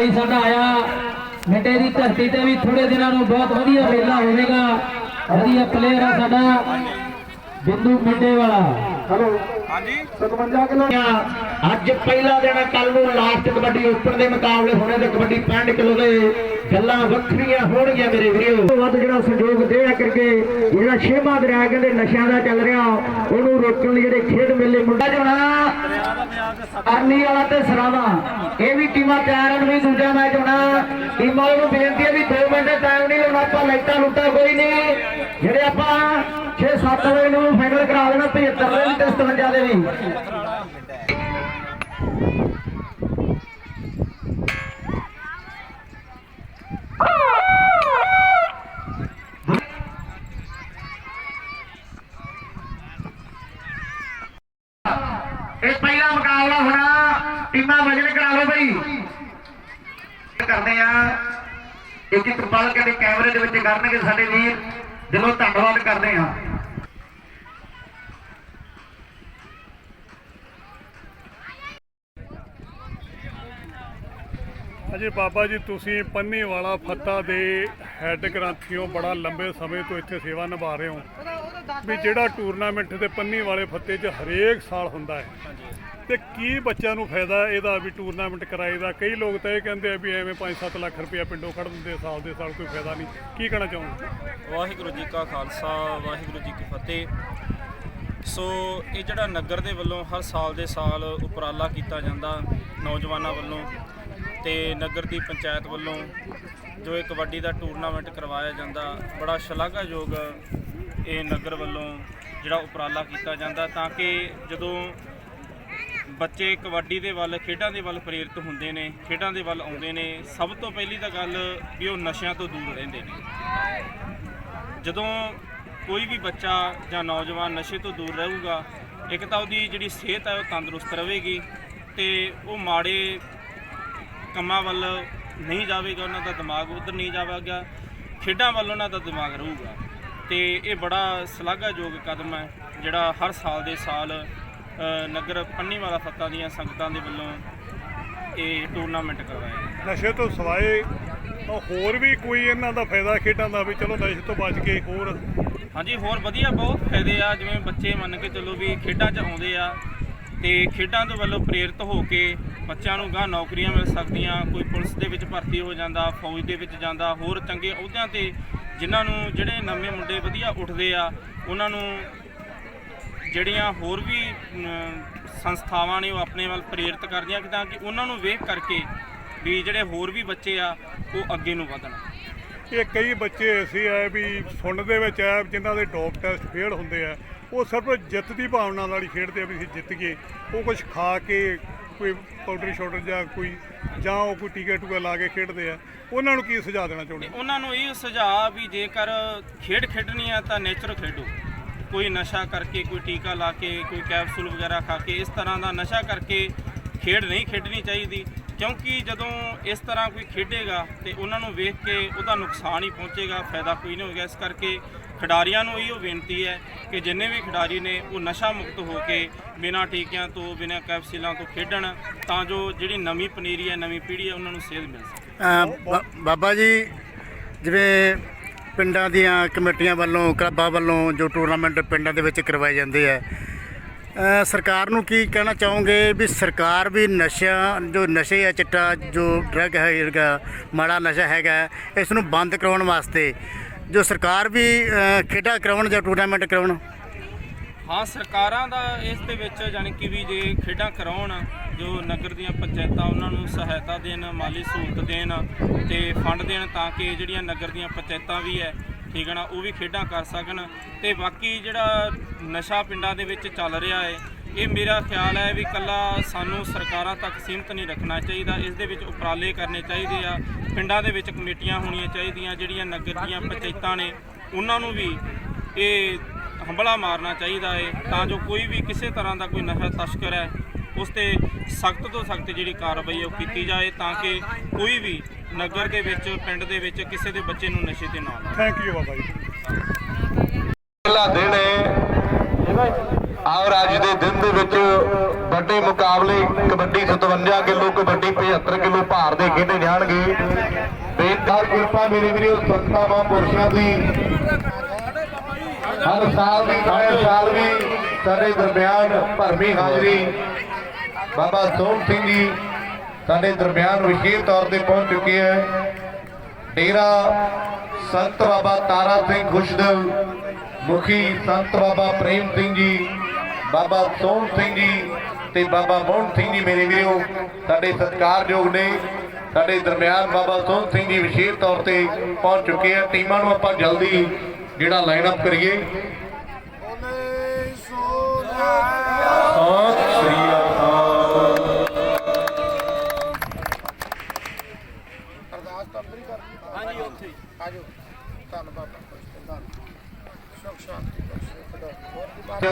ਬਾਈ ਸਾਡਾ ਆਇਆ। ਮਿੱਟੇ ਦੀ ਧਰਤੀ ਤੇ ਵੀ ਥੋੜੇ ਦਿਨਾਂ ਨੂੰ ਬਹੁਤ ਵਧੀਆ ਮੇਲਾ ਹੋਵੇਗਾ। ਵਧੀਆ ਪਲੇਅਰ ਆ ਸਾਡਾ। ਬਿੰਦੂ ਮਿੱਡੇ ਵਾਲਾ। ਹਲੋ ਹਾਂਜੀ। 57 ਕਿਲੋ। ਅੱਜ ਪਹਿਲਾ ਦਿਨ ਕੱਲ ਨੂੰ ਲਾਸਟ ਕਬੱਡੀ ਓਪਨ ਦੇ ਮੁਕਾਬਲੇ ਹੋਣੇ ਤੇ ਕਬੱਡੀ 65 ਕਿਲੋ ਦੇ ਗੱਲਾਂ ਵੱਖਰੀਆਂ ਹੋਣਗੀਆਂ ਮੇਰੇ ਵੀਰੋ। ਤੋਂ ਵੱਧ ਜਿਹੜਾ ਸਹਿਯੋਗ ਦੇਣਾ ਕਰਕੇ ਜਿਹੜਾ ਛੇਵਾਂ ਦਰਿਆ ਕਹਿੰਦੇ ਨਸ਼ਿਆਂ ਦਾ ਚੱਲ ਰਿਹਾ ਉਹਨੂੰ ਰੋਕਣ ਲਈ ਜਿਹੜੇ ਖੇਡ ਮੇਲੇ ਮੁੰਡਾ ਜੋਣਾ ਅਰਨੀ ਵਾਲਾ ਤੇ ਸਰਾਵਾ। ਇਹ ਵੀ ਟੀਮਾਂ ਤਿਆਰ ਹਨ ਵੀ ਦੂਜਾ ਮੈਚ ਹੋਣਾ। ਟੀਮਾਂ ਨੂੰ ਬੇਨਤੀ ਹੈ ਵੀ 2 ਮਿੰਟ ਟਾਈਮ ਨਹੀਂ ਲਾਉਣਾ ਆਪਾਂ ਲਾਈਟਾਂ ਲੁੱਟਾ ਕੋਈ ਨਹੀਂ। ਜਿਹੜੇ ਆਪਾਂ 6-7 ਵਜੇ ਨੂੰ ਫਾਈਨਲ ਕਰਾ ਦੇਣਾ 75 ਦੇ ਵੀ ਤੇ 57 ਦੇ ਵੀ। ਇਹ ਪਹਿਲਾ ਮੁਕਾਬਲਾ ਹੋਣਾ, ਟੀਮਾਂ ਵਜਨ ਕਰਾ ਲਓ ਬਈ। ਕਰਦੇ ਆ ਇੱਕ ਇੱਕ ਪਲ ਕਦੇ ਕੈਮਰੇ ਦੇ ਵਿੱਚ ਕਰਨਗੇ ਸਾਡੇ ਵੀਰ। ਦਿਲੋਂ ਧੰਨਵਾਦ ਕਰਦੇ ਆ। ਅਜੇ ਬਾਬਾ ਜੀ, ਤੁਸੀਂ ਪੰਨੀ ਵਾਲਾ ਫੱਤਾ ਦੇ ਹੈੱਡ ਗ੍ਰੰਥੀਓ ਬੜਾ ਲੰਬੇ ਸਮੇਂ ਤੋਂ ਇੱਥੇ ਸੇਵਾ ਨਿਭਾ ਰਹੇ ਹੋ। ਵੀ ਜਿਹੜਾ ਟੂਰਨਾਮੈਂਟ ਤੇ ਪੰਨੀ ਵਾਲੇ ਫੱਤੇ 'ਚ ਹਰੇਕ ਸਾਲ ਹੁੰਦਾ ਹੈ। ਤੇ ਕੀ ਬੱਚਿਆਂ ਨੂੰ ਫਾਇਦਾ ਇਹਦਾ ਵੀ ਟੂਰਨਾਮੈਂਟ ਕਰਾਏ ਦਾ? ਕਈ ਲੋਕ ਤਾਂ ਇਹ ਕਹਿੰਦੇ ਆ ਵੀ ਐਵੇਂ 5-7 ਲੱਖ ਰੁਪਇਆ ਪਿੰਡੋਂ ਕੱਢ ਦਿੰਦੇ ਸਾਲ ਦੇ ਸਾਲ ਕੋਈ ਫਾਇਦਾ ਨਹੀਂ। ਕੀ ਕਹਿਣਾ ਚਾਹੋਗੇ? ਵਾਹਿਗੁਰੂ ਜੀ ਕਾ ਖਾਲਸਾ, ਵਾਹਿਗੁਰੂ ਜੀ ਕੀ ਫਤਿਹ। ਸੋ ਇਹ ਜਿਹੜਾ ਨਗਰ ਦੇ ਵੱਲੋਂ ਹਰ ਸਾਲ ਦੇ ਸਾਲ ਉਪਰਾਲਾ ਕੀਤਾ ਜਾਂਦਾ ਨੌਜਵਾਨਾਂ ਵੱਲੋਂ। ਤੇ ਨਗਰ ਦੀ ਪੰਚਾਇਤ ਵੱਲੋਂ ਜੋ ਇਹ ਕਬੱਡੀ ਦਾ ਟੂਰਨਾਮੈਂਟ ਕਰਵਾਇਆ ਜਾਂਦਾ, ਬੜਾ ਸ਼ਲਾਘਾਯੋਗ ਇਹ ਨਗਰ ਵੱਲੋਂ ਜਿਹੜਾ ਉਪਰਾਲਾ ਕੀਤਾ ਜਾਂਦਾ ਤਾਂ ਕਿ ਜਦੋਂ ਬੱਚੇ ਕਬੱਡੀ ਦੇ ਵੱਲ, ਖੇਡਾਂ ਦੇ ਵੱਲ ਪ੍ਰੇਰਿਤ ਹੁੰਦੇ ਨੇ, ਖੇਡਾਂ ਦੇ ਵੱਲ ਆਉਂਦੇ ਨੇ, ਸਭ ਤੋਂ ਪਹਿਲੀ ਤਾਂ ਗੱਲ ਵੀ ਉਹ ਨਸ਼ਿਆਂ ਤੋਂ ਦੂਰ ਰਹਿੰਦੇ ਨੇ। ਜਦੋਂ ਕੋਈ ਵੀ ਬੱਚਾ ਜਾਂ ਨੌਜਵਾਨ ਨਸ਼ੇ ਤੋਂ ਦੂਰ ਰਹੂਗਾ, ਇੱਕ ਤਾਂ ਉਹਦੀ ਜਿਹੜੀ ਸਿਹਤ ਹੈ ਉਹ ਤੰਦਰੁਸਤ ਰਹੇਗੀ ਤੇ ਉਹ ਮਾੜੇ ਕੰਮਾਂ ਵੱਲ ਨਹੀਂ ਜਾਵੇਗਾ ਉਹਨਾਂ ਦਾ ਦਿਮਾਗ ਉਧਰ ਨਹੀਂ ਜਾਵੇਗਾ ਖੇਡਾਂ ਵੱਲ ਉਹਨਾਂ ਦਾ ਦਿਮਾਗ ਰਹੂਗਾ ਤੇ ਇਹ ਬੜਾ ਸ਼ਲਾਘਾਯੋਗ ਕਦਮ ਹੈ ਜਿਹੜਾ ਹਰ ਸਾਲ ਦੇ ਸਾਲ ਨਗਰ ਪੰਨੀ ਵਾਲਾ ਫੱਤਾ ਦੀਆਂ ਸੰਗਤਾਂ ਦੇ ਵੱਲੋਂ ਇਹ ਟੂਰਨਾਮੈਂਟ ਕਰਵਾਇਆ ਜਾਂਦਾ। ਨਸ਼ੇ ਤੋਂ ਸਿਵਾਏ ਤਾਂ ਹੋਰ ਵੀ ਕੋਈ ਇਹਨਾਂ ਦਾ ਫਾਇਦਾ ਖੇਡਾਂ ਦਾ ਵੀ ਚਲੋ ਨਸ਼ੇ ਤੋਂ ਬਚ ਕੇ ਹੋਰ ਹਾਂਜੀ ਹੋਰ ਵਧੀਆ ਬਹੁਤ ਫਾਇਦੇ ਆ ਜਿਵੇਂ ਬੱਚੇ ਮੰਨ ਕੇ ਚੱਲੋ ਵੀ ਖੇਡਾਂ 'ਚ ਆਉਂਦੇ ਆ ਤੇ ਖੇਡਾਂ ਦੇ ਵੱਲੋਂ ਪ੍ਰੇਰਿਤ ਹੋ ਕੇ ਬੱਚਿਆਂ ਨੂੰ ਗਾਂ ਨੌਕਰੀਆਂ ਮਿਲ ਸਕਦੀਆਂ, ਕੋਈ ਪੁਲਿਸ ਦੇ ਵਿੱਚ ਭਰਤੀ ਹੋ ਜਾਂਦਾ, ਫੌਜ ਦੇ ਵਿੱਚ ਜਾਂਦਾ, ਹੋਰ ਚੰਗੇ ਅਹੁਦਿਆਂ ਤੇ ਜਿਨ੍ਹਾਂ ਨੂੰ ਜਿਹੜੇ ਨਵੇਂ ਮੁੰਡੇ ਵਧੀਆ ਉੱਠਦੇ ਆ, ਉਹਨਾਂ ਨੂੰ ਜਿਹੜੀਆਂ ਹੋਰ ਵੀ ਸੰਸਥਾਵਾਂ ਨੇ ਉਹ ਆਪਣੇ ਵੱਲ ਪ੍ਰੇਰਿਤ ਕਰਦੀਆਂ ਕਿ ਤਾਂ ਕਿ ਉਹਨਾਂ ਨੂੰ ਵੇਖ ਕਰਕੇ ਵੀ ਜਿਹੜੇ ਹੋਰ ਵੀ ਬੱਚੇ ਆ, ਉਹ ਅੱਗੇ ਨੂੰ ਵਧਣ। ਇਹ ਕਈ ਬੱਚੇ ਐਸੇ ਆ ਵੀ ਸੁਣਨ ਦੇ ਵਿੱਚ ਆ ਜਿਨ੍ਹਾਂ ਦੇ ਡੋਪ ਟੈਸਟ ਫੇਲ ਹੁੰਦੇ ਆ। ਉਹ ਸਿਰਫ ਜਿੱਤ ਦੀ ਭਾਵਨਾ ਨਾਲ ਹੀ ਖੇਡਦੇ ਆ ਵੀ ਅਸੀਂ ਜਿੱਤ ਗਏ। ਉਹ ਕੁਝ ਖਾ ਕੇ ਕੋਈ ਪਾਊਡਰ ਸ਼ਾਊਡਰ ਜਾਂ ਕੋਈ ਜਾਂ ਉਹ ਕੋਈ ਟੀਕਾ ਟੂਕਾ ਲਾ ਕੇ ਖੇਡਦੇ ਆ, ਉਹਨਾਂ ਨੂੰ ਕੀ ਸੁਝਾਅ ਦੇਣਾ ਚਾਹੁੰਦੇ ਉਹਨਾਂ ਨੂੰ ਇਹ ਸੁਝਾਅ ਵੀ ਜੇਕਰ ਖੇਡ ਖੇਡਣੀ ਆ ਤਾਂ ਨੇਚਰ ਖੇਡੋ। ਕੋਈ ਨਸ਼ਾ ਕਰਕੇ ਕੋਈ ਟੀਕਾ ਲਾ ਕੇ, ਕੋਈ ਕੈਪਸੂਲ ਵਗੈਰਾ ਖਾ ਕੇ, ਇਸ ਤਰ੍ਹਾਂ ਦਾ ਨਸ਼ਾ ਕਰਕੇ ਖੇਡ ਨਹੀਂ ਖੇਡਣੀ ਚਾਹੀਦੀ। ਕਿਉਂਕਿ ਜਦੋਂ ਇਸ ਤਰ੍ਹਾਂ ਕੋਈ ਖੇਡੇਗਾ ਤੇ ਉਹਨਾਂ ਨੂੰ ਵੇਖ ਕੇ ਉਹਦਾ ਨੁਕਸਾਨ ਹੀ ਪਹੁੰਚੇਗਾ, ਫਾਇਦਾ ਕੋਈ ਨਹੀਂ ਹੋਏਗਾ। ਇਸ ਕਰਕੇ ਖਿਡਾਰੀਆਂ ਨੂੰ ਇਹੋ ਬੇਨਤੀ ਹੈ ਕਿ ਜਿੰਨੇ ਵੀ ਖਿਡਾਰੀ ਨੇ ਉਹ ਨਸ਼ਾ ਮੁਕਤ ਹੋ ਕੇ ਬਿਨਾਂ ਟੀਕਿਆਂ ਤੋਂ ਬਿਨਾਂ ਕੈਪਸੂਲਾਂ ਤੋਂ ਖੇਡਣ ਤਾਂ ਜੋ ਜਿਹੜੀ ਨਵੀਂ ਪਨੀਰੀ ਹੈ ਨਵੀਂ ਪੀੜ੍ਹੀ ਹੈ ਉਹਨਾਂ ਨੂੰ ਸੇਧ ਮਿਲ ਸਕੇ। ਅ, ਬਾਬਾ ਜੀ ਜਿਵੇਂ ਪਿੰਡਾਂ ਦੀਆਂ ਕਮੇਟੀਆਂ ਵੱਲੋਂ ਕਲੱਬਾਂ ਵੱਲੋਂ ਜੋ ਟੂਰਨਾਮੈਂਟ ਪਿੰਡਾਂ ਦੇ ਵਿੱਚ ਕਰਵਾਏ ਜਾਂਦੇ ਆ ਅ, ਸਰਕਾਰ ਨੂੰ ਕੀ ਕਹਿਣਾ ਚਾਹੋਗੇ ਵੀ ਸਰਕਾਰ ਵੀ ਨਸ਼ਿਆਂ ਜੋ ਨਸ਼ੇ ਆ ਚਿੱਟਾ ਜੋ ਡਰਗ ਹੈਗਾ ਮਾੜਾ ਨਸ਼ਾ ਹੈਗਾ ਇਸ ਨੂੰ ਬੰਦ ਕਰਾਉਣ ਵਾਸਤੇ ਜੋ ਸਰਕਾਰ ਵੀ ਖੇਡਾਂ ਕਰਾਉਣ ਜਾਂ ਟੂਰਨਾਮੈਂਟ ਕਰਾਉਣ। ਹਾਂ, ਸਰਕਾਰਾਂ ਦਾ ਇਸ ਦੇ ਵਿੱਚ ਯਾਨੀ ਕਿ ਵੀ ਜੇ ਖੇਡਾਂ ਕਰਾਉਣ, ਜੋ ਨਗਰ ਦੀਆਂ ਪੰਚਾਇਤਾਂ ਉਹਨਾਂ ਨੂੰ ਸਹਾਇਤਾ ਦੇਣ, ਮਾਲੀ ਸਹੂਲਤ ਦੇਣ ਤੇ ਫੰਡ ਦੇਣ ਤਾਂ ਕਿ ਜਿਹੜੀਆਂ ਨਗਰ ਦੀਆਂ ਪੰਚਾਇਤਾਂ ਵੀ ਹੈ, ਠੀਕ ਹੈ ਨਾ, ਉਹ ਵੀ ਖੇਡਾਂ ਕਰ ਸਕਣ। ਤੇ ਬਾਕੀ ਜਿਹੜਾ ਨਸ਼ਾ ਪਿੰਡਾਂ ਦੇ ਵਿੱਚ ਚੱਲ ਰਿਹਾ ਹੈ, ਇਹ ਮੇਰਾ ਖਿਆਲ ਹੈ ਵੀ ਕੱਲਾ ਸਾਨੂੰ ਸਰਕਾਰਾਂ ਤੱਕ ਸੀਮਤ ਨਹੀਂ ਰੱਖਣਾ ਚਾਹੀਦਾ। ਇਸ ਦੇ ਵਿੱਚ ਉਪਰਾਲੇ ਕਰਨੇ ਚਾਹੀਦੇ ਆ। ਪਿੰਡਾਂ ਦੇ ਵਿੱਚ ਕਮੇਟੀਆਂ ਹੋਣੀਆਂ ਚਾਹੀਦੀਆਂ ਜਿਹੜੀਆਂ ਨਗਰ ਦੀਆਂ ਪੰਚਾਇਤਾਂ ਨੇ ਉਹਨਾਂ ਨੂੰ ਵੀ ਇਹ ਹੰਬਲਾ ਮਾਰਨਾ ਚਾਹੀਦਾ ਹੈ ਤਾਂ ਜੋ ਕੋਈ ਵੀ ਕਿਸੇ ਤਰ੍ਹਾਂ ਦਾ ਕੋਈ ਨਸ਼ਾ ਤਸਕਰ ਹੈ ਉਸ ਤੇ ਸਖਤ ਤੋਂ ਸਖਤ ਜਿਹੜੀ ਕਾਰਵਾਈ ਹੈ ਉਹ ਕੀਤੀ ਜਾਏ ਤਾਂ ਕਿ ਕੋਈ ਵੀ ਨਗਰ ਦੇ ਵਿੱਚ ਪਿੰਡ ਦੇ ਵਿੱਚ ਕਿਸੇ ਦੇ ਬੱਚੇ ਨੂੰ ਨਸ਼ੇ ਤੇ ਨਾ ਲਾਵੇ। Thank you Baba ji. ਪਹਿਲਾ ਦਿਨ ਹੈ ਔਰ ਅੱਜ ਦੇ ਦਿਨ ਦੇ ਵਿੱਚ ਸਾਡੇ ਮੁਕਾਬਲੇ ਕਬੱਡੀ 57 ਕਿਲੋ, ਕਬੱਡੀ 75 ਕਿਲੋ ਭਾਰ ਦੇ ਖੇਡੇ ਜਾਣਗੇ। ਬੇਦਾਰ ਕਿਰਪਾ ਮੇਰੇ ਵੀਰੋ ਸੰਤਾਂ ਮਹਾਂਪੁਰਸ਼ਾਂ ਦੀ। ਹਰ ਸਾਲ ਦੀ, ਹਰ ਸਾਲ ਵੀ ਸਾਡੇ ਦਰਮਿਆਨ ਭਰਮੀ ਹਾਜ਼ਰੀ। ਬਾਬਾ ਸੋਮ ਸਿੰਘ ਜੀ ਸਾਡੇ ਦਰਮਿਆਨ ਵਿਸ਼ੇਸ਼ ਤੌਰ ਤੇ ਪਹੁੰਚ ਚੁੱਕੇ ਹੈ। ਡੇਰਾ ਸੰਤ ਬਾਬਾ ਤਾਰਾ ਸਿੰਘ ਖੁਸ਼ਦਲ ਮੁਖੀ ਸੰਤ ਬਾਬਾ ਪ੍ਰੇਮ ਸਿੰਘ ਜੀ, ਬਾਬਾ ਸੋਹਣ ਸਿੰਘ ਜੀ ਤੇ ਬਾਬਾ ਮੋਹਨ ਸਿੰਘ ਜੀ ਮੇਰੇ ਵੀਰੋ, ਸਾਡੇ ਸਤਿਕਾਰਯੋਗ ਨੇ, ਸਾਡੇ ਦਰਮਿਆਨ ਬਾਬਾ ਸੋਹਣ ਸਿੰਘ ਜੀ ਵਿਸ਼ੇਸ਼ ਤੌਰ ਤੇ ਪਹੁੰਚ ਚੁੱਕੇ ਆ। ਟੀਮਾਂ ਨੂੰ ਆਪਾਂ ਜਲਦੀ ਜਿਹੜਾ ਲਾਈਨ ਅਪ ਕਰੀਏ ਸਤਿ ਸ੍ਰੀ ਅਕਾਲ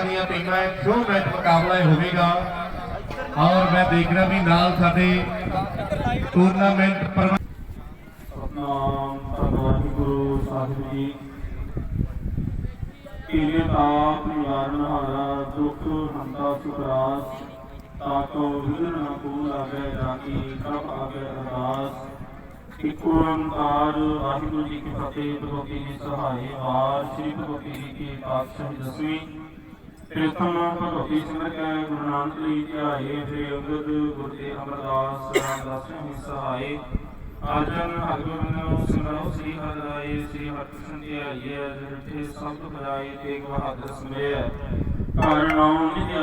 ਦੀਆਂ ਟੀਮਾਂ ਜੋ ਮੈਚ ਮੁਕਾਬਲਾ ਇਹ ਹੋਵੇਗਾ ਔਰ ਮੈਂ ਦੇਖ ਰਿਹਾ ਵੀ ਨਾਲ ਸਾਡੇ ਟੂਰਨਾਮੈਂਟ ਪ੍ਰਬੰਧ ਸਤਨਾਮ ਭਗਵਾਨ ਗੁਰੂ ਸਾਹਿਬ ਜੀ ਕੀਲੇ ਤਾਪ ਨਿਵਾਰਨ ਹਾਰਾ ਦੁਖ ਹੰਤਾ ਸੁਖਰਾਸ ਤਾਕੋ ਵਿਗਨ ਨ ਕੋ ਲਾਗੇ ਜਾਕੀ ਪ੍ਰਭ ਆਗੇ ਅਰਦਾਸ। ਇਕ ਓੰਕਾਰ, ਵਾਹਿਗੁਰੂ ਜੀ ਕੀ ਫਤਿਹ ਭਗਵਤੀ ਜੀ ਸਹਾਈ ਵਾਰ, ਸ੍ਰੀ ਭਗਵਤੀ ਜੀ ਕੀ ਪਾਤਸ਼ਾਹੀ ਦਸਵੀਂ। ਪ੍ਰਥਮ ਭਗਵਤੀ ਸਿਮਰ ਕੈ, ਗੁਰੂ ਨਾਨਕ ਲਈ ਧਿਆਏ ਫਿਰ ਅੰਗਦ, ਗੁਰ ਤੇ ਅਮਰਦਾਸ ਰਾਮਦਾਸ ਜੀ ਸਹਾਈ। ਆਜਨ ਹਰਗੁਰੂ ਸਿਮਰੋ, ਸ੍ਰੀ ਹਰਿ ਸ੍ਰੀ ਹਰਿਕ੍ਰਿਸ਼ਨ ਧਿਆਈਏ ਜਿਠੇ ਸਬਦ ਬਜਾਏ ਤੇਗ ਬਹਾਦਰ ਸਮਿਆ ਘਰ ਨਾਮ ਜਿਤੇ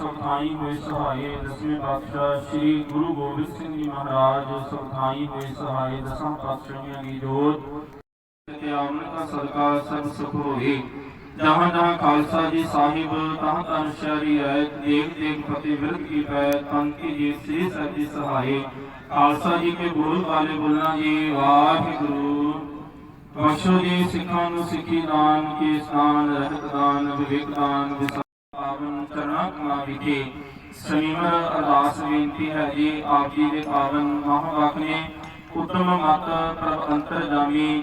ਸੁਖਾਈ ਹੋਏ ਸਹਾਈ, ਦਸਵੇਂ ਪਾਤਸ਼ਾਹ ਸ੍ਰੀ ਗੁਰੂ ਗੋਬਿੰਦ ਸਿੰਘ ਜੀ ਮਹਾਰਾਜ ਸੁਖਾਈ ਹੋਏ ਸਹਾਈ, ਦਸਾਂ ਪਾਤਸ਼ਾਹੀਆਂ ਦੀ ਜੋਤ। ਤੇ ਆਮਨ ਦਾ ਸਦਕਾ ਸਭ ਸੁਖ ਹੋਏ। ਜਹਾਂ ਜਹਾਂ ਖਾਲਸਾ ਜੀ ਸਾਹਿਬ, ਤਹਾਂ ਤਨ ਸ਼ਰੀ ਹੈ ਦੇਖ ਦੇਖ ਫਤਿਹ ਵਿਰਧ ਕੀ ਪੈ, ਤਨ ਜੀ, ਸ੍ਰੀ ਸਾਹਿਬ ਜੀ ਸਹਾਏ। ਖਾਲਸਾ ਜੀ ਕੇ ਬੋਲ ਵਾਲੇ ਬੋਲਣਾ ਜੀ, ਵਾਹਿਗੁਰੂ। ਬਖਸ਼ੋ ਜੀ, ਸਿੱਖਾਂ ਨੂੰ ਸਿੱਖੀ ਦਾਨ ਕੇ ਸਥਾਨ ਰਹਿਤ ਦਾਨ, ਵਿਵੇਕ ਦਾਨ ਵਿਸਾ ਚਰਨਾ ਕਮਾ ਵਿਖੇ ਸਨੀਮਰ ਅਰਦਾਸ ਬੇਨਤੀ ਹੈ ਜੀ, ਆਪ ਜੀ ਦੇ ਪਾਵਨ ਮਹਾਵਾਕ ਨੇ ਉਤਮ ਮਤ, ਪ੍ਰਭ ਅੰਤਰ ਜਾਮੀ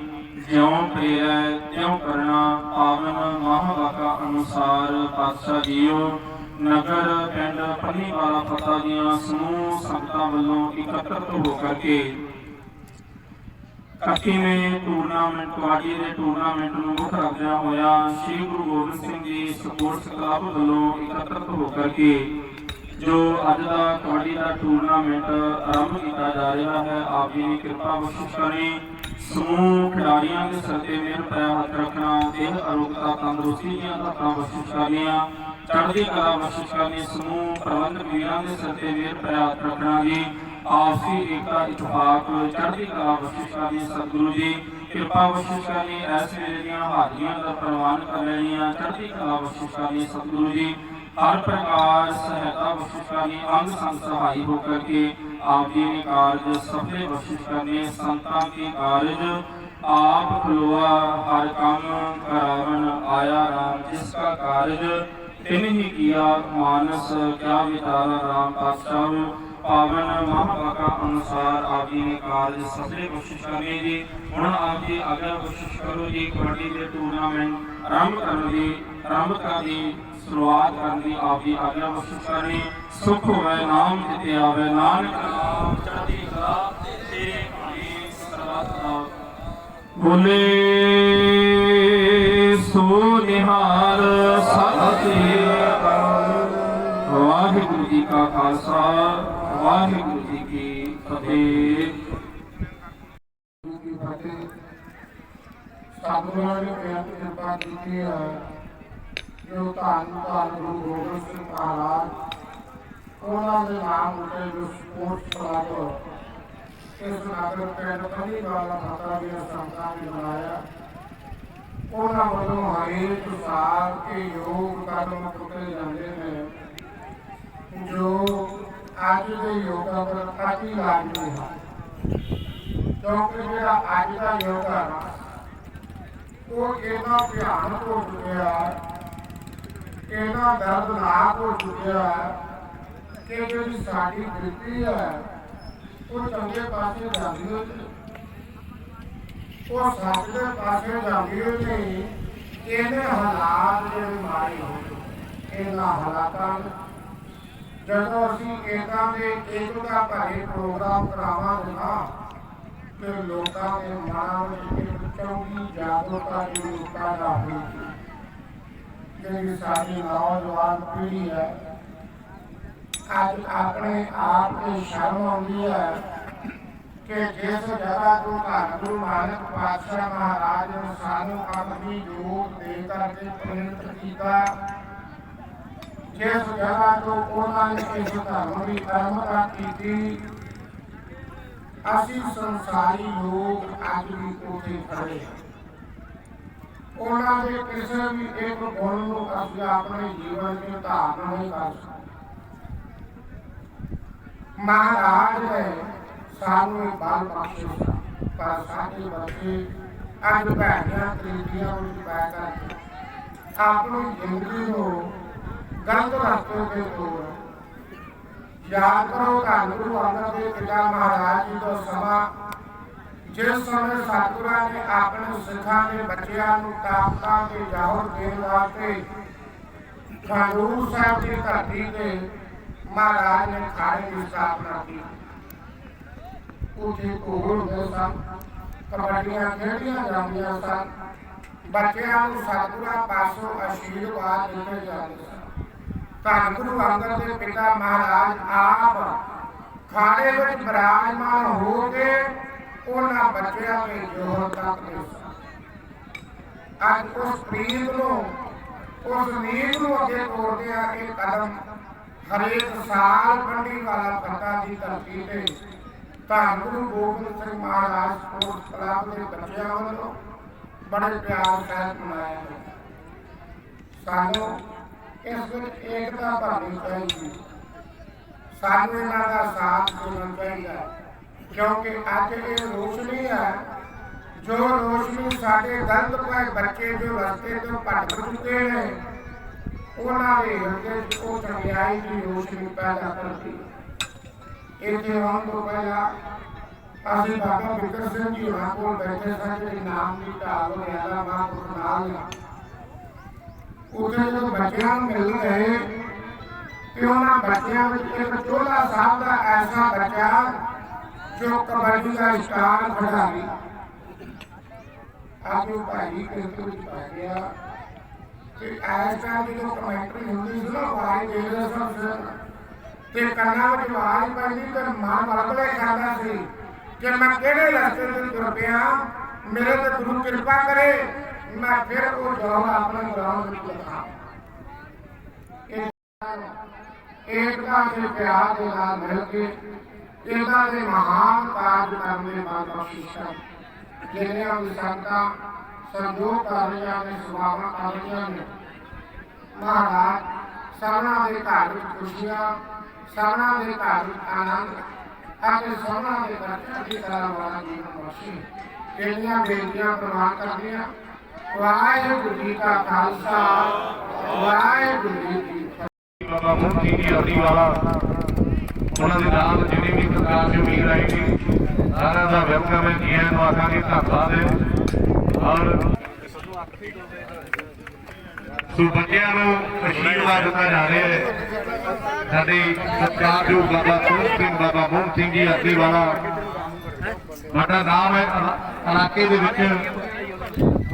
ਜਿਉਂ ਪ੍ਰੇਰੈ ਤਿਉ ਕਰਨਾ ਪਾਵਨ ਮਹਾਵਾਕਾ ਅਨੁਸਾਰ ਪਾਤਸ਼ਾਹ ਜੀਓ, ਨਗਰ, ਪਿੰਡ, ਪੰਨੀ ਵਾਲਾ ਫਤਾ ਦੀਆਂ ਸਮੂਹ ਸੰਗਤਾਂ ਵੱਲੋਂ ਇਕੱਤਰ ਹੋ ਕਰਕੇ ਇਕੱਠੀਵੇਂ ਟੂਰਨਾਮੈਂਟ, ਕਬੱਡੀ ਦੇ ਟੂਰਨਾਮੈਂਟ ਨੂੰ ਮੁੱਖ ਰੱਖਦਿਆਂ ਹੋਇਆ ਸ੍ਰੀ ਗੁਰੂ ਗੋਬਿੰਦ ਸਿੰਘ ਜੀ ਸਪੋਰਟਸ ਕਲੱਬ ਵੱਲੋਂ ਇਕੱਤਰਤ ਹੋ ਕਰਕੇ ਜੋ ਅੱਜ ਦਾ ਕਬੱਡੀ ਦਾ ਟੂਰਨਾਮੈਂਟ ਆਰੰਭ ਕੀਤਾ ਜਾ ਰਿਹਾ ਹੈ, ਆਪ ਜੀ ਦੀ ਕਿਰਪਾ ਬਖਸ਼ਿਸ਼ ਕਰੇ। ਸਮੂਹ ਖਿਡਾਰੀਆਂ ਦੇ ਸਿਰ ਤੇ ਮਿਹਰ ਪਿਆ ਹੱਥ ਰੱਖਣਾ, ਦੇਹ ਅਰੋਗਤਾ, ਤੰਦਰੁਸਤੀ ਦੀਆਂ ਦਾਤਾਂ ਬਖਸ਼ਿਸ਼ ਕਰਨੀਆਂ, ਚੜ੍ਹਦੀ ਕਲਾ ਬਖਸ਼ਿਸ਼ ਕਰਨੀ, ਸਮੂਹ ਪ੍ਰਬੰਧਕ ਵੀਰਾਂ ਦੇ ਸਿਰ ਤੇ ਮਿਹਰ ਪਿਆ ਹੱਥ ਰੱਖਣਾ ਜੀ। ਆਪਸੀ ਏਕਤਾ ਇਤਫਾਕ ਚੜ੍ਹਦੀ ਕਲਾ ਬਖਸ਼ਿਸ਼ ਕਰਨੀ ਸਤਿਗੁਰੂ ਜੀ। ਕਿਰਪਾ ਬਖਸ਼ਿਸ਼ ਕਰਨੀ ਐਸ ਵੇਲੇ ਦੀਆਂ ਹਾਜ਼ਰੀਆਂ ਦਾ ਪ੍ਰਵਾਨ ਕਰ ਲੈਣੀਆਂ। ਚੜ੍ਹਦੀ ਕਲਾ ਬਖਸ਼ਿਸ਼ ਕਰਨੀ ਸਤਿਗੁਰੂ ਜੀ। ਹਰ ਪ੍ਰਕਾਰ ਸਹਾਇਤਾ ਬਖਸ਼ਿਸ਼ ਕਰਨੀ ਅੰਗ ਸੰਗ ਸਹਾਈ ਹੋ ਕਰਕੇ ਆਪ ਜੀ ਨੇ ਕਾਰਜ, ਸਫਲੇ ਬਖਸ਼ਿਸ਼ ਕਰਨੇ ਸੰਤਾਂ ਕੇ ਕਾਰਜ, ਆਪ ਖਲੋਆ, ਹਰ ਕੰਮ ਕਰਾਵਨ ਆਇਆ ਰਾਮ, ਜਿਸ ਕਾ ਕਾਰਜ ਤਿਨ ਹੀ ਕੀਆ, ਮਾਨਸ ਕਿਆ ਵਿਤਾਰਾ ਰਾਮ ਪਾਤਸ਼ਾਹ। ਪਾਵਨ ਮਹਾਵਾਕਾ ਅਨੁਸਾਰ ਆਪ ਜੀ ਨੇ ਕਾਰਜ ਸਫਲੇ ਬਖਸ਼ਿਸ਼ ਕਰਨੇ ਜੀ। ਹੁਣ ਆਪ ਜੀ ਆਗਿਆ ਬਖਸ਼ਿਸ਼ ਕਰੋ ਜੀ, ਕਬੱਡੀ ਦੇ ਟੂਰਨਾਮੈਂਟ ਆਰੰਭ ਕਰਨ ਦੀ, ਆਰੰਭ ਕਰਨ ਦੀ, ਸ਼ੁਰੂਆਤ ਕਰਨ ਦੀ ਆਪ ਜੀ ਆਗਿਆ ਬਖਸ਼ਿਸ਼ ਕਰਨੀ ਸੁਖ ਹੋਵੇ, ਨਾਮ ਜਿਤੇ ਆਵੇ, ਨਾਨਕ ਨਾਮ ਚੜ੍ਹਦੀ ਕਲਾ ਤੇਰੇ ਭਾਣੇ ਸਰਬੱਤ ਬੋਲੇ। ਸੋ ਨਿਹਾਰ ਸਤਿ ਵਾਹਿਗੁਰੂ ਜੀ ਕਾ ਖਾਲਸਾ। ਵਾਹਿਗੁਰੂ ਜੀ ਕੀ ਫਤਿਹ। ਸਤਿਗੁਰਾਂ ਨੇ ਬੇਅੰਤ ਕਿਰਪਾ ਕੀਤੀ ਹੈ। ਜੋ ਧੰਨ ਧੰਨ ਗੁਰੂ ਗੋਬਿੰਦ ਸਿੰਘ ਮਹਾਰਾਜ, ਉਹਨਾਂ ਦੇ ਨਾਮ ਉੱਤੇ ਜੋ ਸਪੋਰਟਸ ਕਲੱਬ, ਇਸ ਨਗਰ ਪਿੰਡ ਖੜੀ ਵਾਲਾ ਮਾਤਾ ਦੀ ਸੰਤਾਂ ਨੇ ਬਣਾਇਆ ਉਹਨਾਂ ਵੱਲੋਂ ਹਰੇਕ ਸਾਲ ਇਹ ਯੋਗ ਕਦਮ ਚੁੱਕੇ ਜਾਂਦੇ ਨੇ। ਜੋ ਅੱਜ ਦੇ ਯੋਗਾ ਪਰ ਅਤੀ ਲਾਜ਼ਮੀ ਹੈ ਕਿਉਂਕਿ ਜਿਹੜਾ ਅੱਜ ਦਾ ਯੋਗਾ ਨਾ, ਉਹ ਇਹਨਾਂ ਭਿਆਨਕ ਹੋ ਚੁੱਕਿਆ ਹੈ ਦਰਦਨਾਕ ਹੋ ਚੁੱਕਿਆ ਕਿ ਜਿਹੜੀ ਸਾਡੀ ਬ੍ਰਿਤੀ ਹੈ, ਉਹ ਚੰਗੇ ਪਾਸੇ ਜਾਂਦੀ ਹੋਈ ਉਹ ਸੱਚ ਦੇ ਪਾਸੇ ਜਾਂਦੀ ਹੋਈ ਨਹੀਂ। ਇਹਦੇ ਹਾਲਾਤ ਜਿਹੜੇ ਮਾਰੇ ਹੋ ਇਹਨਾਂ ਹਾਲਾਤਾਂ ਜਦੋਂ ਅਸੀਂ ਏਕਾਂ ਦੇ ਏਕਤਾ ਭਰੇ ਪ੍ਰੋਗਰਾਮ ਕਰਾਵਾਂਗੇ ਨਾ, ਤੇ ਲੋਕਾਂ ਦੇ ਮਨਾਂ ਵਿੱਚ ਇੱਕ ਚੰਗੀ ਜਾਗਰੂਕਤਾ ਦੀ ਪੈਦਾ ਹੋਵੇਗੀ ਜਿਹੜੀ ਸਾਡੀ ਨੌਜਵਾਨ ਪੀੜ੍ਹੀ ਹੈ, ਅੱਜ ਆਪਣੇ ਆਪ ਤੇ ਸ਼ਰਮ ਆਉਂਦੀ ਹੈ ਕਿ ਜਿਸ ਜਗ੍ਹਾ ਤੋਂ ਘਰ ਗੁਰੂ ਨਾਨਕ ਪਾਤਸ਼ਾਹ ਮਹਾਰਾਜ ਨੇ ਸਾਨੂੰ ਆਪਣੀ ਜੋਤ ਦੇ ਕਰਕੇ ਪ੍ਰੇਰਿਤ ਕੀਤਾ ਜਿਸ ਜਗ੍ਹਾ ਤੋਂ ਉਹਨਾਂ ਨੇ ਇਸ ਧਰਮ ਦੀ ਆਰੰਭਤਾ ਕੀਤੀ ਅਸੀਂ ਸੰਸਾਰੀ ਲੋਕ ਅੱਜ ਵੀ ਉੱਥੇ ਖੜੇ ਹਾਂ। ਉਹਨਾਂ ਦੇ ਕਿਸੇ ਵੀ ਇੱਕ ਗੁਣ ਨੂੰ ਅਸੀਂ ਆਪਣੇ ਜੀਵਨ ਵਿੱਚ ਧਾਰਨ ਨਹੀਂ ਕਰ ਸਕਦੇ। ਮਹਾਰਾਜ ਨੇ ਸਾਨੂੰ ਇਹ ਬਲ ਬਖਸ਼ਿਆ ਪਰ ਸਾਡੇ ਬੱਚੇ ਅੱਜ ਭੈਣਾਂ ਤਰੀਕੀਆਂ ਵਿੱਚ ਪੈ ਕਰਕੇ ਆਪਣੀ ਜ਼ਿੰਦਗੀ ਨੂੰ ਗਲਤ ਰਸਤੇ ਤੇ ਤੋਰ ਯਾਦ ਕਰੋ ਧੰਨ ਗੁਰੂ ਅੰਗਦ ਦੇਵ ਪਿਤਾ ਮਹਾਰਾਜ ਜੀ ਦਾ ਸਮਾਂ, ਜਿਸ ਸਮੇਂ ਸਤਿਗੁਰਾਂ ਨੇ ਆਪਣੇ ਸਿੱਖਾਂ ਦੇ ਬੱਚਿਆਂ ਨੂੰ ਤਾਕਤਾਂ ਦੇ ਜੋਹਰ ਦੇਣ ਵਾਸਤੇ ਖਡੂਰ ਸਾਹਿਬ ਦੀ ਧਰਤੀ ਤੇ ਮਹਾਰਾਜ ਨੇ ਖਾੜੇ ਦੀ ਸਥਾਪਨਾ ਕੀਤੀ। ਉੱਥੇ ਕੋਲ ਹੁੰਦੇ ਸਨ, ਕਬੱਡੀਆਂ ਖੇਡੀਆਂ ਜਾਂਦੀਆਂ ਸਨ। ਬੱਚਿਆਂ ਨੂੰ ਸਤਿਗੁਰਾਂ ਪਾਸੋਂ ਆਸ਼ੀਰਵਾਦ ਦਿੱਤੇ ਜਾਂਦੇ ਸਨ। ਧੰਨ ਗੁਰੂ ਅੰਗਦ ਦੇ ਪਿਤਾ ਮਹਾਰਾਜ ਆਪ। ਖਾੜੇ ਵਿੱਚ ਬਿਰਾਜਮਾਨ ਹੋ ਕੇ ਉਹਨਾਂ ਬੱਚਿਆਂ ਦੇ ਜੋਹਰ ਤੱਕਦੇ ਸਨ ਅੱਜ ਉਸ ਪ੍ਰੀਤ ਨੂੰ, ਉਸ ਨੀਤ ਨੂੰ ਅੱਗੇ ਤੋਰਦਿਆਂ ਇਹ ਕਦਮ ਹਰੇਕ ਸਾਲ ਪੰਡੀ ਵਾਲਾ ਫੱਟਾ ਦੀ ਧਰਤੀ ਤੇ। ਧੰਨ ਗੁਰੂ ਗੋਬਿੰਦ ਸਿੰਘ ਮਹਾਰਾਜ ਸਪੋਰਟਸ ਕਲੱਬ ਦੇ ਬੱਚਿਆਂ ਵੱਲੋਂ ਬੜੇ ਪਿਆਰ ਸਹਿਤ ਮਨਾਇਆ ਗਿਆ ਸਾਨੂੰ ਇਸ ਵਿੱਚ ਏਕਤਾ ਭਰਨੀ ਚਾਹੀਦੀ। ਸਾਨੂੰ ਇਹਨਾਂ ਦਾ ਸਾਥ ਦੇਣਾ ਚਾਹੀਦਾ ਕਿਉਂਕਿ ਅੱਜ ਇਹ ਰੋਸ਼ਨੀ ਹੈ, ਜੋ ਰੋਸ਼ਨੀ ਸਾਡੇ ਗੰਦ ਪਏ ਬੱਚੇ ਜੋ ਰਸਤੇ ਤੋਂ ਭਟਕ ਚੁੱਕੇ ਨੇ, ਉਹਨਾਂ ਦੇ ਹਿਰਦੇ 'ਚ ਉਹ ਚੰਗਿਆਈ ਦੀ ਰੋਸ਼ਨੀ ਪੈਦਾ ਕਰਦੀ ਇੱਥੇ ਆਉਣ ਤੋਂ ਪਹਿਲਾਂ ਅਸੀਂ ਬਾਬਾ ਬਿਕਰ ਸਿੰਘ ਜੀ ਹੋਰਾਂ ਕੋਲ ਬੈਠੇ ਸਾਂ, ਜਿਹੜੇ ਨਾਮ ਦੀ ਢਾਲ ਹੋ ਰਿਹਾ ਮਹਾਂਪੁਰਖ ਨਾਲ ਆ ਉੱਥੇ ਜਦੋਂ ਬੱਚਿਆਂ ਨੂੰ ਮਿਲ ਗਏ ਤੇ ਉਹਨਾਂ ਬੱਚਿਆਂ ਵਿੱਚ ਇੱਕ ਚੋਲਾ ਸਾਹਿਬ ਦਾ ਐਸਾ ਬੱਚਾ ਜੋ ਕਬੱਡੀ ਦਾ ਸਟਾਰ ਖਿਡਾਰੀ। ਆਜੋ ਭਾਈ ਕਿਰਤ ਵਿੱਚ ਪੈ ਗਿਆ ਤੇ ਐਸਾ ਜਦੋਂ ਕਮੈਂਟਰੀ ਹੁੰਦੀ ਸੀ ਨਾ ਆਵਾਜ਼ ਦੇ ਰਹੇ ਸਨ ਤੇ ਕੰਨਾਂ ਵਿੱਚ ਆਵਾਜ਼ ਪੈਂਦੀ ਤੇ ਮਨ ਬਲਬਲੇ ਖਾਂਦਾ ਸੀ ਕਿ ਮੈਂ ਕਿਹੜੇ ਰਸਤੇ ਤੇ ਤੁਰ ਪਿਆ, ਮੇਰੇ ਤੇ ਗੁਰੂ ਕਿਰਪਾ ਕਰੇ। ਮੈਂ ਫਿਰ ਉਹ ਜੋਗ ਆਪਣੇ ਗਰਾਊਂਡ ਵਿੱਚ ਲਖਾਂ। ਏਕਤਾ ਦੇ ਪਿਆਰ ਦੇ ਨਾਲ ਮਿਲ ਕੇ ਇਹਨਾਂ ਦੇ ਮਹਾਨ ਕਾਰਜ ਕਰਨ ਦੇ ਜਿਹੜੀਆਂ ਵੀ ਸੰਜੋਗ ਕਰ ਰਹੀਆਂ ਨੇ, ਸੇਵਾਵਾਂ ਕਰ ਰਹੀਆਂ ਨੇ, ਮਹਾਰਾਜ ਸਭਨਾਂ ਦੇ ਘਰ ਵਿੱਚ ਖੁਸ਼ੀਆਂ, ਸਭਨਾਂ ਦੇ ਘਰ ਵਿੱਚ ਆਨੰਦ ਅਤੇ ਸਭਨਾਂ ਦੇ ਘਰ ਚੜ੍ਹਦੀ ਕਲਾ ਵਾਲਾ ਜੀਵਨ ਬਖਸ਼ੀ। ਜਿਹੜੀਆਂ ਬੇਨਤੀਆਂ ਪ੍ਰਵਾਨ ਕਰਦੀਆਂ ਵਾਹਿਗੁਰੂ ਜੀ ਕਾ ਖਾਲਸਾ, ਵਾਹਿਗੁਰੂ ਜੀ ਕੀ ਫਤਿਹ। ਬਾਬਾ ਮੋਹਨ ਜੀ ਅਲੀ ਵਾਲਾ, ਉਹਨਾਂ ਦੇ ਨਾਲ ਜਿਹੜੇ ਵੀ ਪ੍ਰਕਾਰ ਦੇ ਵੀਰ ਆਏ ਨੇ ਸਾਰਿਆਂ ਦਾ ਵੈਲਕਮ ਹੈ, ਜੀ ਨੂੰ ਆਖਾਂਗੇ ਧੰਨਵਾਦ ਹੈ। ਔਰ ਸੋ ਬੱਚਿਆਂ ਨੂੰ ਅਸ਼ੀਰਵਾਦ ਦਿੱਤਾ ਜਾ ਰਿਹਾ ਹੈ। ਸਾਡੇ ਸਤਿਕਾਰਯੋਗ ਬਾਬਾ ਸੋਹਣ ਸਿੰਘ, ਬਾਬਾ ਮੋਹਨ ਸਿੰਘ ਜੀ ਅਲੀ ਵਾਲਾ। ਸਾਡਾ ਨਾਮ ਹੈ ਇਲਾਕੇ ਦੇ ਵਿੱਚ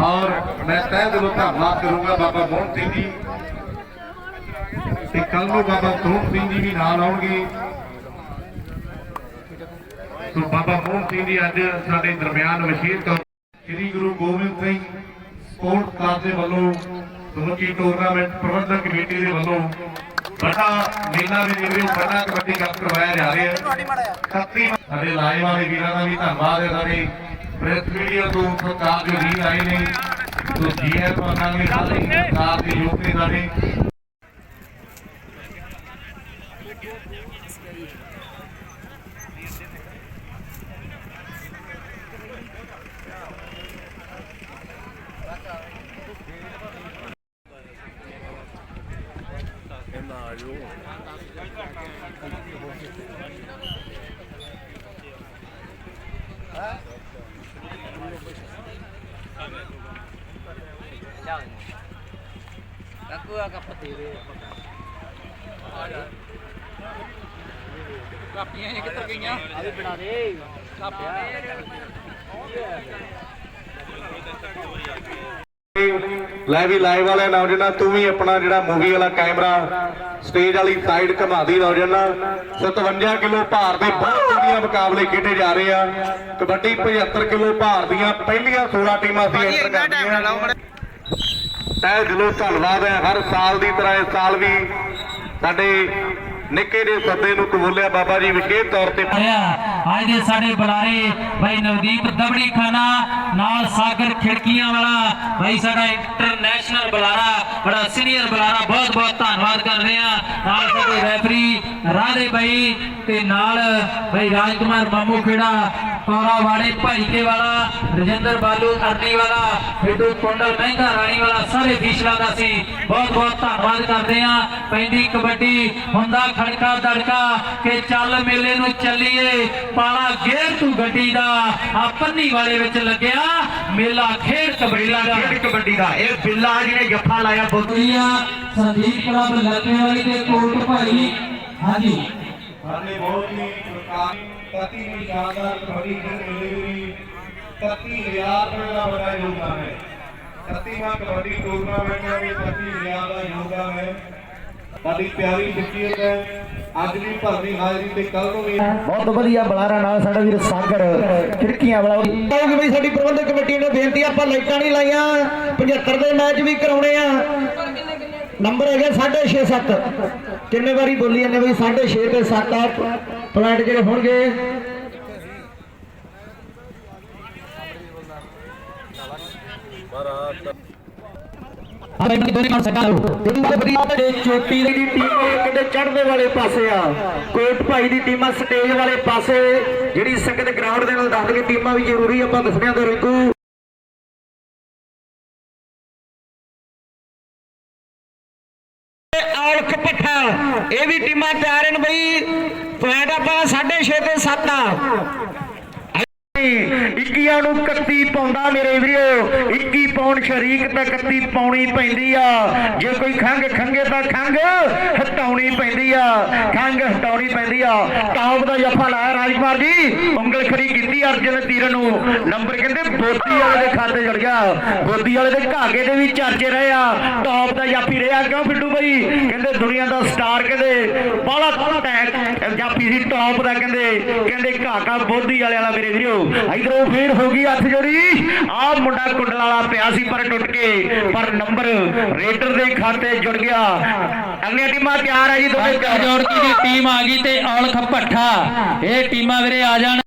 ਔਰ ਮੈਂ ਤਹਿ ਦਿਲੋਂ ਧੰਨਵਾਦ ਕਰੂੰਗਾ ਬਾਬਾ ਮੋਹਨ ਸਿੰਘ ਜੀ। ਤੇ ਕੱਲ ਨੂੰ ਬਾਬਾ ਸੋਹਣ ਸਿੰਘ ਜੀ ਵੀ ਨਾਲ ਆਉਣਗੇ। ਸੋ ਬਾਬਾ ਮੋਹਨ ਸਿੰਘ ਜੀ ਅੱਜ ਸਾਡੇ ਦਰਮਿਆਨ ਵਿਸ਼ੇਸ਼ ਤੌਰ ਸ੍ਰੀ ਗੁਰੂ ਗੋਬਿੰਦ ਸਿੰਘ ਸਪੋਰਟ ਕਲੱਬ ਦੇ ਵੱਲੋਂ ਸਮੁੱਚੀ ਟੂਰਨਾਮੈਂਟ ਪ੍ਰਬੰਧਕ ਕਮੇਟੀ ਦੇ ਵੱਲੋਂ ਬੜਾ ਮੇਲਾ ਵੀ ਉਹ ਬੜਾ ਕਬੱਡੀ ਕੱਪ ਕਰਵਾਇਆ ਜਾ ਰਿਹਾ ਹੈ। 31 ਸਾਡੇ ਲਾਈਵ ਵਾਲੇ ਵੀਰਾਂ ਦਾ ਵੀ ਧੰਨਵਾਦ ਹੈ ਸਾਡੇ ਪ੍ਰੈਸ ਮੀਡੀਆ ਤੋਂ ਸਰਕਾਰ ਜੋ ਵੀਰ ਆਏ ਨੇ ਸੋ ਜੀ ਹੈ ਤੁਹਾਨੂੰ ਵੀ ਸਾਰੇ ਸਰਕਾਰ ਦੇ ਯੋਗਤੇ ਸਾਡੇ Aku agak peduli. Ada. ਕਾਪੀਆਂ ਇੱਕ ਤਰਕੀਆਂ ਆ ਵੀ ਬਣਾ ਦੇ ਕਾਪੀਆਂ ਲੈ ਵੀ ਲਾਈਵ ਵਾਲੇ ਨੌਜਵਾਨਾਂ ਤੂੰ ਵੀ ਆਪਣਾ ਜਿਹੜਾ ਮੂਵੀ ਵਾਲਾ ਕੈਮਰਾ ਸਟੇਜ ਵਾਲੀ ਸਾਈਡ ਘੁਮਾ ਦੀ ਨੌਜਵਾਨਾਂ। 57 ਕਿਲੋ ਭਾਰ ਦੇ ਬਹੁਤ ਵਧੀਆ ਮੁਕਾਬਲੇ ਖੇਡੇ ਜਾ ਰਹੇ ਆ। ਕਬੱਡੀ 75 ਕਿਲੋ ਭਾਰ ਦੀਆਂ ਪਹਿਲੀਆਂ 16 ਟੀਮਾਂ ਸੀ ਐਂਟਰ ਕਰਦੀਆਂ ਤਹਿ ਦਿਲੋਂ ਧੰਨਵਾਦ ਹੈ ਹਰ ਸਾਲ ਦੀ ਤਰ੍ਹਾਂ ਇਸ ਸਾਲ ਵੀ ਸਾਡੇ ਨਿੱਕੇ ਦੇ ਸੱਦੇ ਨੂੰ ਕਬੂਲਿਆ ਬਾਬਾ ਜੀ, ਵਿਸ਼ੇਸ਼ ਤੌਰ ਤੇ ਅੱਜ ਦੇ ਸਾਡੇ ਬੁਲਾਰੇ ਭਾਈ ਨਵਦੀਪ ਦਬੜੀ ਖਾਨਾ, ਨਾਲ ਸਾਗਰ ਖਿੜਕੀਆਂ ਵਾਲਾ ਭਾਈ ਸਾਡਾ ਇੰਟਰਨੈਸ਼ਨਲ ਬੁਲਾਰਾ, ਬੜਾ ਸੀਨੀਅਰ ਬੁਲਾਰਾ, ਬਹੁਤ ਬਹੁਤ ਧੰਨਵਾਦ ਕਰਦੇ ਆ ਨਾਲ ਸਾਡੇ ਰੈਫਰੀ ਰਾਧੇ ਭਾਈ ਤੇ ਨਾਲ ਭਾਈ ਰਾਜਕੁਮਾਰ ਮਾਮੂ ਖੇੜਾ ਕੋਰਾ ਵਾੜੇ ਭਾਈਕੇ ਵਾਲਾ, ਰਜਿੰਦਰ ਬਾਲੂ ਅਰਨੀ ਵਾਲਾ ਫਿੱਟੂ ਕੁੰਡਲ ਮਹਿੰਗਾ ਰਾਣੀ ਵਾਲਾ, ਸਾਰੇ ਫੀਸਲਾ ਦਾ ਸੀ ਬਹੁਤ ਬਹੁਤ ਧੰਨਵਾਦ ਕਰਦੇ ਆ ਪੈਂਦੀ ਕਬੱਡੀ, ਹੁੰਦਾ ਖੜਕਾ ਦੜਕਾ ਕਿ ਚੱਲ ਮੇਲੇ ਨੂੰ ਚੱਲੀਏ। ਪਾਲਾ ਗੇਰ ਤੂੰ ਗੱਡੀ ਦਾ ਆ ਪੰਨੀ ਵਾਲੇ ਵਿੱਚ ਲੱਗਿਆ ਮੇਲਾ ਖੇਡ ਕਬੱਡੀ ਦਾ। ਖੇਡ ਕਬੱਡੀ ਦਾ। ਇਹ ਬਿੱਲਾ ਜਿਹਨੇ ਜੱਫਾ ਲਾਇਆ ਬਹੁਤ ਦੁਨੀਆ ਸੰਦੀਪ ਕਲੱਬ ਲੱਗੇ ਵਾਲੀ ਤੇ ਕੋਟ ਭਾਈ। ਹਾਂਜੀ। ਸਾਡੇ ਬਹੁਤ ਹੀ ਪ੍ਰਤੀ ਨੂੰ ਸ਼ਾਨਦਾਰ ਕਬੱਡੀ ਖੇਡ ਮਿਲੇ ਵੀ 30000 ਰੁਪਏ ਦਾ ਬੜਾ ਯੋਗਦਾਨ ਹੈ। 31ਵਾਂ ਕਬੱਡੀ ਟੂਰਨਾਮੈਂਟ ਵਿੱਚ 30000 ਦਾ ਯੋਗਦਾਨ ਹੈ। ਸਾਡੀ ਪਿਆਰੀ ਸ਼ਖਸੀਅਤ ਹੈ ਅੱਜ ਵੀ ਭਰਵੀਂ ਹਾਜ਼ਰੀ ਤੇ ਕੱਲ ਨੂੰ ਵੀ ਬਹੁਤ ਵਧੀਆ ਬੁਲਾਰਾ ਨਾਲ ਸਾਡਾ ਵੀਰ ਸਾਗਰ ਖਿੜਕੀਆਂ ਵਾਲਾ। ਕਹੋਗੇ ਬਈ ਸਾਡੀ ਪ੍ਰਬੰਧਕ ਕਮੇਟੀ ਨੇ ਬੇਨਤੀ ਆਪਾਂ ਲਾਈਟਾਂ ਨਹੀਂ ਲਾਈਆਂ 75 ਦੇ ਮੈਚ ਵੀ ਕਰਾਉਣੇ ਆ। ਨੰਬਰ ਹੈਗਾ 6.5 7 ਕਿੰਨੇ ਵਾਰੀ ਬੋਲੀ ਜਾਂਦੇ ਬਈ 6.5 ਤੇ 7 ਆ ਪੁਆਇੰਟ ਜਿਹੜੇ ਹੋਣਗੇ। ਤੇ ਚੋਟੀ ਦੀ ਟੀਮ ਕਿਤੇ ਚੜ੍ਹਦੇ ਵਾਲੇ ਪਾਸੇ ਆ। ਕੋਟ ਭਾਈ ਦੀ ਟੀਮਾਂ ਸਟੇਜ ਵਾਲੇ ਪਾਸੇ। ਜਿਹੜੀ ਸੰਗਤ ਗਰਾਊਂਡ ਦੇ ਨਾਲ ਦੱਸ ਕੇ ਟੀਮਾਂ ਵੀ ਜ਼ਰੂਰੀ ਆਪਾਂ ਦੱਸਣਿਆਂ ਤੇ ਰਿੰਕੂ ਔਲਖ ਪੱਠਾ ਇਹ ਵੀ ਟੀਮਾਂ ਤਿਆਰ ਹਨ ਬਈ ਪੁਆਇੰਟ ਆਪਾਂ 6.5 ਤੇ 7 ਆ ਇੱਕੀਆਂ ਨੂੰ 31 ਪਾਉਂਦਾ ਮੇਰੇ ਵੀਰੋ। 21 ਪਾਉਣ ਸ਼ਰੀਕ ਤਾਂ 31 ਪਾਉਣੀ ਪੈਂਦੀ ਆ। ਜੇ ਕੋਈ ਖੰਗ ਖੰਗੇ ਤਾਂ ਖੰਗ ਹਟਾਉਣੀ ਪੈਂਦੀ ਆ। ਖੰਗ ਹਟਾਉਣੀ ਪੈਂਦੀ ਆ। ਟੌਪ ਦਾ ਜੱਫਾ ਲਾਇਆ ਰਾਜਕੁਮਾਰ ਜੀ। ਉਂਗਲ ਖੜੀ ਕੀਤੀ ਅਰਜਨ ਤੀਰ ਨੂੰ। ਨੰਬਰ ਕਹਿੰਦੇ ਬੋਦੀ ਵਾਲੇ ਦੇ ਖਾਤੇ ਜੜ ਗਿਆ। ਬੋਦੀ ਵਾਲੇ ਦੇ ਘਾਗੇ ਦੇ ਵੀ ਚਰਚੇ ਰਹੇ ਆ। ਟੌਪ ਦਾ ਜਾਫੀ ਰਿਹਾ ਕਿਉਂ ਫਿੱਟੂ ਬਈ? ਕਹਿੰਦੇ ਦੁਨੀਆ ਦਾ ਸਟਾਰ ਕਹਿੰਦੇ ਬਾਲਾ ਟੈਕ ਜਾਫੀ ਸੀ ਟੌਪ ਦਾ ਕਹਿੰਦੇ। ਕਹਿੰਦੇ ਘਾਗਾ ਬੋਦੀ ਵਾਲੇ ਵਾਲਾ ਮੇਰੇ ਵੀਰੋ। ਇਧਰੋਂ ਫੇਰ ਹੋ ਗਈ ਹੱਥ ਜੋੜੀ। ਆ ਮੁੰਡਾ ਕੁੰਡਲ ਵਾਲਾ ਪਿਆ ਸੀ ਪਰ ਟੁੱਟ ਕੇ ਪਰ ਨੰਬਰ ਰੇਡਰ ਦੇ ਖਾਤੇ ਜੁੜ ਗਿਆ। ਅਗਲੀਆਂ ਟੀਮਾਂ ਤਿਆਰ ਆ ਜੀ ਦੋਵੇਂ ਜੋੜਕੀ ਦੀ ਟੀਮ ਆ ਗਈ ਤੇ ਔਲਖ ਭੱਠਾ। ਇਹ ਟੀਮਾਂ ਵੀਰੇ ਆ ਜਾਣ।